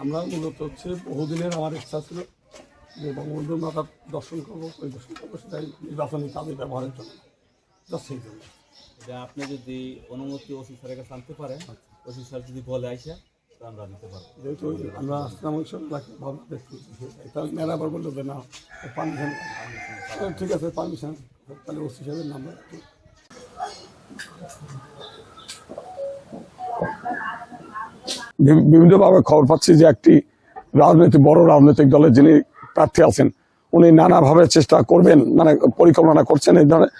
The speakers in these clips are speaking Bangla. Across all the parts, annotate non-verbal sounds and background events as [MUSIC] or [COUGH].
আমরা মূলত হচ্ছে বহুদিনের আমার ইচ্ছা ছিল যে বঙ্গবন্ধুর মাতা দর্শন করব ওই দর্শন করব সেটাই নির্বাচনী কাজে ব্যবহারের জন্য। জাস্ট সেই জন্য। যে আপনি যদি অনুমতি ওসি স্যারের কাছে আনতে পারেন ওসি স্যার যদি বলে আইসা তো আমরা নিতে পারব। যেহেতু আমরা আসলাম লাখ ভাবনা দেখতে তাহলে মেয়েরা আবার বলল যে না পারমিশন ঠিক আছে পারমিশন তাহলে ওসি সাহেবের নাম্বার একটু বি- বিভিন্নভাবে খবর পাচ্ছি যে একটি রাজনৈতিক, বড় রাজনৈতিক দলের যিনি প্রার্থী আছেন, উনি নানাভাবে চেষ্টা করবেন মানে পরিকল্পনা করছেন, এই ধরনের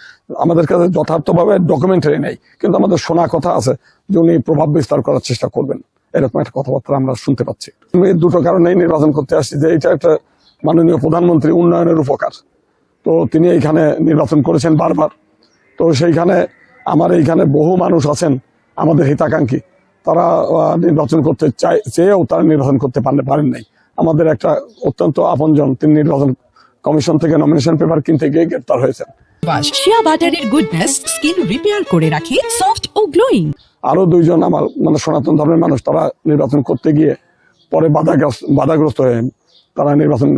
আমাদের কাছে যথার্থভাবে ডকুমেন্টারি নেই, কিন্তু আমাদের শোনা কথা আছে যে উনি প্রভাব বিস্তার করার চেষ্টা করবেন। এরকম একটা কথাবার্তা আমরা শুনতে পাচ্ছি। এই দুটো কারণেই নির্বাচন করতে আসছি যে এটা একটা মাননীয় প্রধানমন্ত্রী উন্নয়নের উপকার। তো তিনি এইখানে নির্বাচন করেছেন বারবার। তো সেইখানে আমার এইখানে বহু মানুষ আছেন আমাদের হিতাকাঙ্ক্ষী। তারা নির্বাচন করতে চাই চেয়েও তারা নির্বাচন করতে পারলে পারেন নাই। আমাদের একটা অত্যন্ত আপনজন তিনি নির্বাচন কমিশন থেকে নমিনেশন পেপার কিনতে গিয়ে গ্রেপ্তার হয়েছেন। শিয়া বাটারের গুডনেস স্কিন রিপেয়ার করে রাখে সফট ও গ্লোয়িং আরও দুইজন আমার মানে সনাতন ধর্মের মানুষ তারা নির্বাচন করতে গিয়ে পরে বাধাগ্রস্ত বাধাগ্রস্ত হয়ে তারা নির্বাচন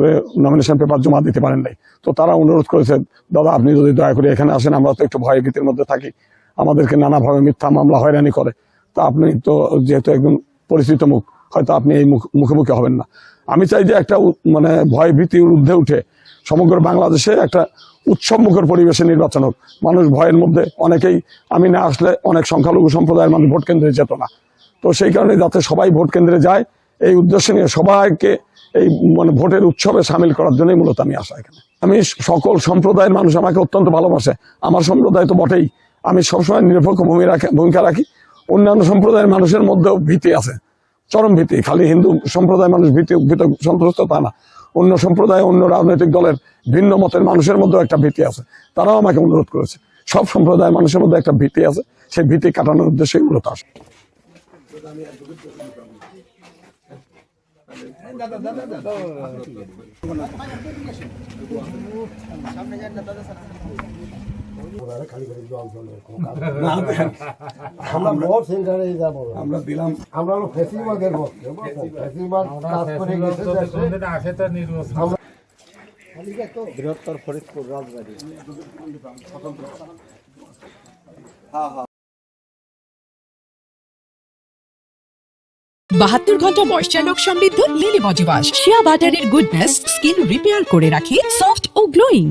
নমিনেশন পেপার জমা দিতে পারেন নাই। তো তারা অনুরোধ করেছে দাদা আপনি যদি দয়া করে এখানে আসেন আমরা তো একটু ভয় ভীতির মধ্যে থাকি। আমাদেরকে নানাভাবে মিথ্যা মামলা হয়রানি করে। তা আপনি তো যেহেতু একজন পরিচিত মুখ, হয়তো আপনি এই মুখ- মুখোমুখি হবেন না। আমি চাই যে একটা মানে ভয় ভীতির ঊর্ধ্বে উঠে সমগ্র বাংলাদেশে একটা উৎসবমুখর পরিবেশে নির্বাচন হোক। মানুষ ভয়ের মধ্যে অনেকেই, আমি না আসলে অনেক সংখ্যালঘু সম্প্রদায়ের মানুষ ভোট কেন্দ্রে যেত না। তো সেই কারণে যাতে সবাই ভোট কেন্দ্রে যায়, এই উদ্দেশ্য নিয়ে সবাইকে এই মানে ভোটের উৎসবে সামিল করার জন্যই মূলত আমি আসা এখানে। আমি সকল সম্প্রদায়ের মানুষ আমাকে অত্যন্ত ভালোবাসে। আমার সম্প্রদায় তো বটেই। আমি সবসময় নিরপেক্ষ ভূমিকা রাখি। অন্যান্য সম্প্রদায়ের মানুষের মধ্যেও ভীতি আছে। চরম ভীতি, খালি হিন্দু সম্প্রদায়ের মানুষ ভীতি, ভীত, সন্ত্রস্ত তা না। অন্য সম্প্রদায়, অন্য রাজনৈতিক দলের ভিন্ন মতের মানুষের মধ্যেও একটা ভীতি আছে। তারাও আমাকে অনুরোধ করেছে। সব সম্প্রদায়ের মানুষের মধ্যে একটা ভীতি আছে। সেই ভীতি কাটানোর উদ্দেশ্যেই মূলত আসে। [LAUGHS] আমরা ভোট সেন্টারে যাব। আমরা দিলাম। আমরা হলো ফেসিবাদের ভক্ত ফেসিবাদ। কাজ করে গেছে বৃহত্তর ফরিদপুর রাজবাড়ি। বাহাত্তর ঘণ্টা ময়শ্চার লক সমৃদ্ধ লিলি ওয়াশ শিয়া বাটারের গুডনেস স্কিন রিপেয়ার করে রাখে সফট ও গ্লোয়িং